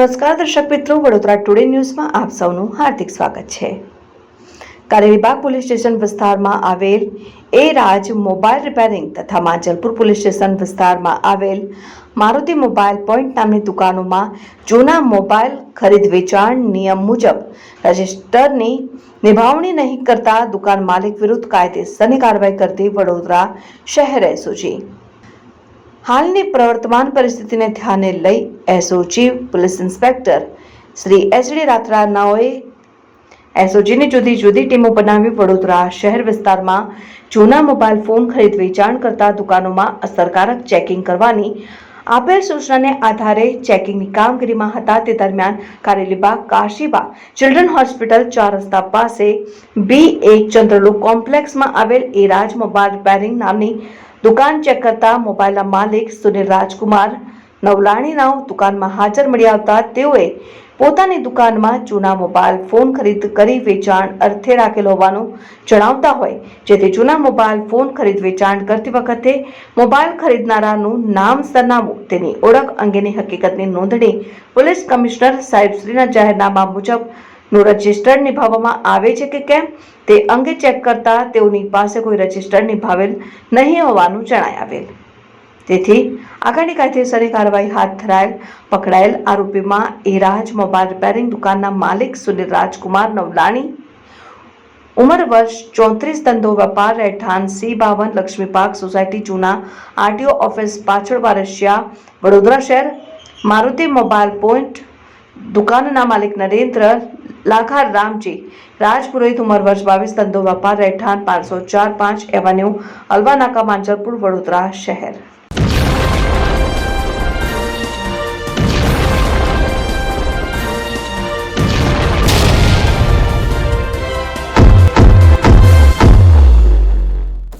નમસ્કાર, દર્શક મિત્રો. વડોદરા ટુડે ન્યૂઝમાં આપ સૌનું હાર્દિક સ્વાગત છે. કારેલીબાગ પોલીસ સ્ટેશન વિસ્તારમાં આવેલ એ રાજ મોબાઈલ રિપેરિંગ તથા માંજલપુર પોલીસ સ્ટેશન વિસ્તારમાં આવેલ મારુતિ મોબાઈલ પોઈન્ટ નામની દુકાનોમાં જૂના મોબાઈલ ખરીદ વેચાણ નિયમ મુજબ રજિસ્ટરની નિભાવણી નહીં કરતા દુકાન માલિક વિરુદ્ધ કાયદેસરની કાર્યવાહી કરતી વડોદરા શહેરે એસઓજી હાલની પ્રવર્તમાન પરિસ્થિતિને ધ્યાને લઈ SOG police inspector Shri H D રાત્રાનાઓએ એસઓજીની જુદી જુદી ટીમો બનાવી વડોદરા શહેર વિસ્તારમાં જૂના મોબાઈલ ફોન ખરીદ વેચાણ કરતા દુકાનોમાં અસરકારક ચેકિંગ કરવાની આપેલ સૂચનાને આધારે ચેકિંગની કામગીરીમાં હતા. તે દરમિયાન કારેલીબા કાશીબા ચિલ્ડ્રન હોસ્પિટલ ચાર રસ્તા પાસે બી એક ચંદ્રલોક કોમ્પ્લેક્સમાં આવેલ એરાજ મોબાઈલ રિપેરિંગ નામની દુકાન ચેક કરતા મોબાઈલના માલિક સુનિલ રાજકુમાર નવલાણીના દુકાનમાં હાજર મળી આવતા તેઓએ પોતાની દુકાનમાં જૂના મોબાઈલ ફોન ખરીદ કરી વેચાણ અર્થે રાખેલ હોવાનું જણાવતા હોય જેથી જૂના મોબાઈલ ફોન ખરીદ વેચાણ કરતી વખતે મોબાઈલ ખરીદનારાનું નામ સરનામું તેની ઓળખ અંગેની હકીકતની નોંધણી પોલીસ કમિશનર સાહેબશ્રીના જાહેરનામા મુજબનું રજિસ્ટર નિભાવવામાં આવે છે કે કેમ, તે અંગે ચેક કરતા તેઓની પાસે કોઈ રજિસ્ટર નિભાવેલ નહીં હોવાનું જણાય આવેલ. તેથી આગળની કાયદેસરની કાર્યવાહી હાથ ધરાયેલ, પકડાયેલ આરોપીમાં એરાજ મોબાઈલ રિપેરિંગ દુકાનના માલિક સુનિલ રાજકુમાર નવલાણી, ઉંમર વર્ષ ચોત્રીસ, ધંધો વેપાર, રહેઠાણ સી બાવન લક્ષ્મી પાર્ક સોસાયટી, જૂના આરટીઓ ઓફિસ પાછળ વારસિયા, વડોદરા શહેર, મારુતિ મોબાઈલ પોઈન્ટ, દુકાનના માલિક નરેન્દ્ર લાખા રામજી, રાજપુરોહિત ઉંમર વર્ષ બાવીસ, ધંધો વેપાર, રહેઠાણ પાંચસો ચાર પાંચ, એવન્યુ અલવાનાકા માંજલપુર, વડોદરા શહેર.